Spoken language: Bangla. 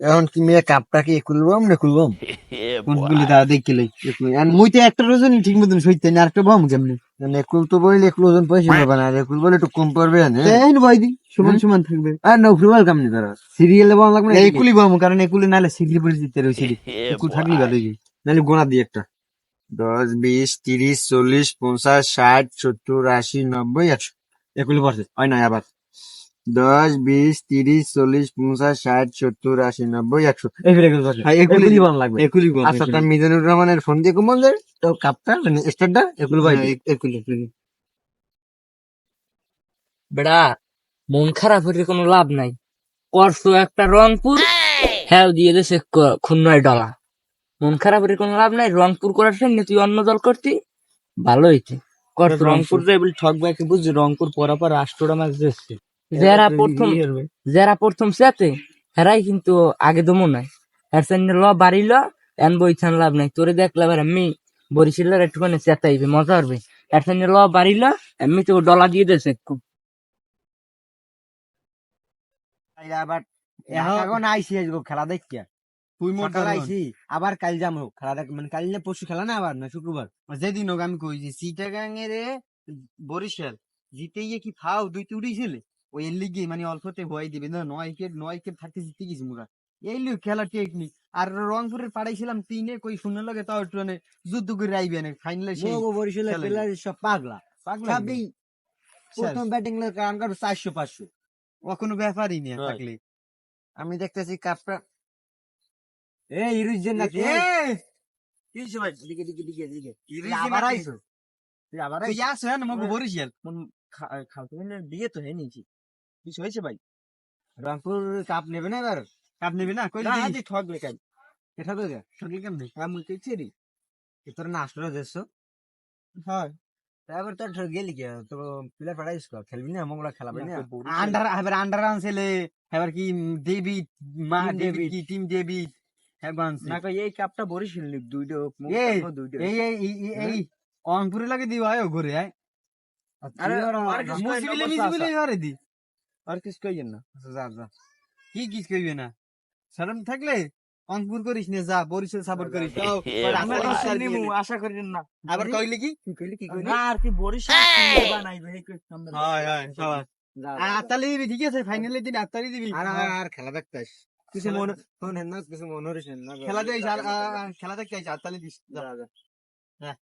এখন কি মেয়ে কাপটা কি খুলবাম না খুলবাম কোনগুলি তা দেখিলে মুই তো একটা রজনী ঠিক মতন সইতে না আরেকটা বাম কেমনে? মানে একুল তো বইলে একুল ওজন পয়সা পাবে না আর একুল বলে একটু কম পড়বে না এই বই দি সমান সমান থাকবে। আর নৌকরি বল কামনি ধরো সিরিয়ালে বল লাগবে না একুলি বাম কারণ একুলি নালে সিগলি পড়ে যেতে রয়েছে একুল থাকলি ভালো নাহলে গোনা দিয়ে একটা। দশ বিশ তিরিশ চল্লিশ পঞ্চাশ ষাট সত্তর আশি নব্বই একশো। একুলি পড়ছে হয় না আবার। দশ বিশ তিরিশ চল্লিশ পঞ্চাশ ষাট সত্তর আশি নব্বই একশো। এই ফিরে গেল হ্যাঁ, একুলি- একুলি বান লাগবে। একুলি আচ্ছা তার মিজানুর রহমানের ফোন দিয়ে যায়? তো কাপটা মানে স্টারটা একুল ভাই বেড়া মন খারাপ হলে কোনো লাভ নাই। করছ একটা রংপুর হ্যাঁ দিয়ে দেশে খুন্নয় ডলা মন খারাপ হলে কোনো লাভ নাই রংপুর করার জন্য তুই অন্য দল করতি ভালো করছ রংপুর রংপুর। যে বলি ঠকবে কি বুঝছি রংপুর পরাপর রাষ্ট্রটা ম্যাচ দিচ্ছে যারা প্রথম যারা প্রথম সেতে হেরাই কিন্তু আগে দমো নাই। এর সামনে ল বাড়ি ল এন বইছান লাভ নাই। তোরে দেখলাম আর আমি বরিশালের একটুখানি চেতাইবে মজা হবে এর সামনে ল বাড়ি ল এমনি তো ডলা দিয়ে দেছে খুব। আবার এখন- আইসি আজকে খেলা দেখিয়া। তুই সকালে আইসি আবার কাল যাম খেলা দেখ মানে কাল না পরশু খেলা না আবার না শুক্রবার? যেদিন হোক আমি কইছি সিটাগাং এর বরিশাল জিতে গিয়ে কি ফাও দুই তুড়ি ছেলে ওই এর লিগে মানে অল্পতে দিবে। না নয় উইকেট নয় উইকেট থাকতে জিতে গেছি মুরা। এই লিগ খেলা টেকনিক আর রংপুরের পাড়াইছিলাম তিনে কই শূন্য লাগে তাও একটু মানে যুদ্ধ করে আইবে না ফাইনালে সেই মোগো বরিশালের খেলা প্লেয়ার সব পাগলা। পাগলা সবই প্রথম ব্যাটিং কারণ কারও চারশো পাঁচশো। ও কোনো ব্যাপারই নেই থাকলে। আমি দেখতেছি কাপটা। এ ইরুজেন নাকি? এ, কি সময় দিকে দিকে দিকে দিকে। ইরিজ তুই আবার আইছো? তুই আবার তুই আইছো? আসো হ্যাঁ মগো হ্যাঁ। বরিশাল। খালতো বিয়ে তো হয়নি। কিছু হয়েছে ভাই? রংপুর কাপ নেবে না এবার? কাপ নেবে না? কই না, দেখি ঠকবে কাল। এটা তো যা ঠকে কেমনে? আমি কইছি রে। তোর না আসলো দেশো? হয়। তারপর তোর ঠক গেলি কে? তো প্লেয়ার পাঠাইস কর খেলবি না? মঙ্গলা খেলাবি না আন্ডার এবার আন্ডার আনছেলে এবার কি ডেভিড মা David. কি? টিম এবার না কই এই কাপটা বরিশাল লিগ দুইটা এই এই এই এই- এই এই অঙ্কুরে লাগে দিবা ঘুরে আয় আরে, দি। আর কিছু কইয়েন না। যা যা। কি কি কইবে না? শরম থাকলে অঙ্কুর করিস না যা বরিশাল সাপোর্ট করিস। তাও আমরা নিমু, কি- আশা করেন না। আবার কইলি কি? কি কইলি কি কইলি? না আর কি বরিশাল বানাইবে এই কই আমরা হয় হয় সবাই। যা আর আত্তালি দিবি ঠিক আছে ফাইনালের দিন আত্তালি দিবি। আর আর খেলা দেখতাস কিছু খেলা- মনে মনে না কিছু মনে হরিস না। খেলা দেখ খেলা দেখতে আইস আত্তালি দিস। যা। যা যা।